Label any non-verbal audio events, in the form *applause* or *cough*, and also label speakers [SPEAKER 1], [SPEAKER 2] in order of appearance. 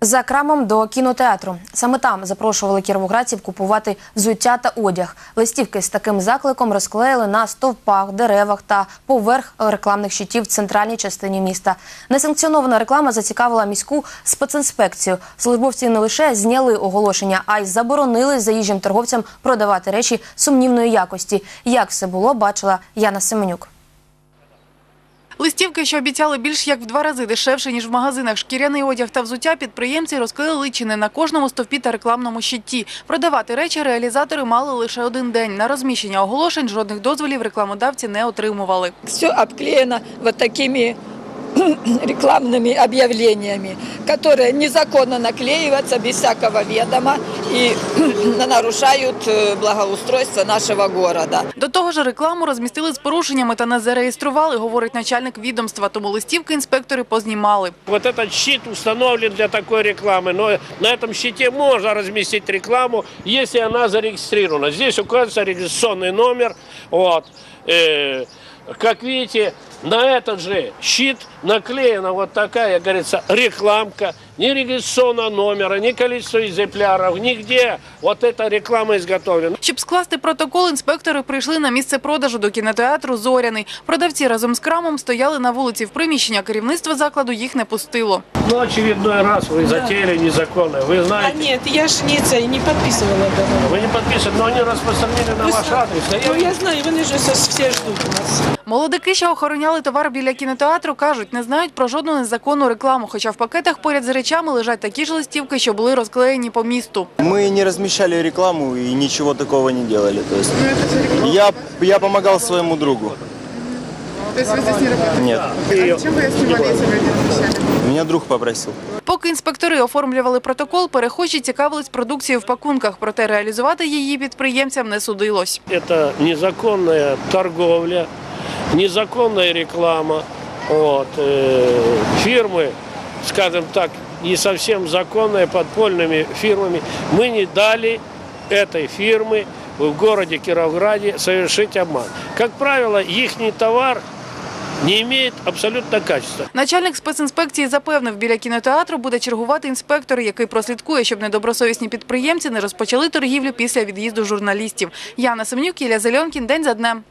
[SPEAKER 1] За крамом до кінотеатру. Саме там запрошували кіровоградців купувати взуття та одяг. Листівки з таким закликом розклеїли на стовпах, деревах та поверх рекламних щитів в центральній частині міста. Несанкціонована реклама зацікавила міську спецінспекцію. Службовці не лише зняли оголошення, а й заборонили заїжджим торговцям продавати речі сумнівної якості. Як все було, бачила Яна Семенюк.
[SPEAKER 2] Листівки, що обіцяли більш як в два рази дешевше, ніж в магазинах шкіряний одяг та взуття, підприємці розклеїли чи не на кожному стовпі та рекламному щиті. Продавати речі реалізатори мали лише один день. На розміщення оголошень жодних дозволів рекламодавці не отримували.
[SPEAKER 3] все обклеено вот такими *clears throat* рекламными объявлениями, которые незаконно наклеиваются без всякого ведома и *clears throat* нарушают э, благоустройство нашего города.
[SPEAKER 2] До того ж, рекламу розмістили з порушеннями та не зареєстрували, говорить начальник відомства. Тому листівки інспектори познімали.
[SPEAKER 4] Вот этот щит установлен для такой рекламы, но на этом щите можно разместить рекламу, если она зарегистрирована. Здесь указывается регистрационный номер. Вот. Э, как видите, на этот же щит наклеена вот такая, говорится, рекламка. Ни регистрационного номера, ни количество экземпляров, нигде вот эта реклама изготовлена.
[SPEAKER 2] Щоб скласти протокол, інспектори прийшли на місце продажу до кінотеатру Зоряний. Продавці разом з крамом стояли на вулиці в приміщення. Керівництво закладу їх не пустило.
[SPEAKER 4] Ну, очередной раз вы затеяли незаконно. Вы
[SPEAKER 5] А
[SPEAKER 4] знаете,
[SPEAKER 5] нет, я ж не це не підписувала договор.
[SPEAKER 4] вы не подписаны, но они распространили на ваш адрес. А
[SPEAKER 5] Ну
[SPEAKER 4] я
[SPEAKER 5] я знаю, вони ж ось всі ждуть нас.
[SPEAKER 2] Молодики, що охороняли товар біля кінотеатру, кажуть, не знають про жодну незаконну рекламу. Хоча в пакетах поряд з речами лежать такі ж листівки, що були розклеєні по місту.
[SPEAKER 6] Мы не размещали рекламу и ничего такого не делали. То есть я, я помогал своему другу.
[SPEAKER 7] То есть вы здесь не работаете?
[SPEAKER 6] Нет,
[SPEAKER 7] А зачем вы ее снимали, если вы не размещали?
[SPEAKER 6] меня друг попросил.
[SPEAKER 2] Поки інспектори оформлювали протокол, перехожі цікавились продукцією в пакунках, проте реалізувати її підприємцям не судилось.
[SPEAKER 4] Это незаконная торговля, незаконная реклама. Вот, э, фирмы, скажем так, не совсем законные, подпольными фирмами. Мы не дали этой фирмы в городе Кировграде совершить обман. Как правило, их товар не имеет абсолютно качества.
[SPEAKER 2] Начальник спецінспекції запевнив, біля кінотеатру буде чергувати інспектор, який прослідкує, щоб недобросовісні підприємці не розпочали торгівлю після від'їзду журналістів. Яна Семенюк, Ілля Зеленкін. День за днем.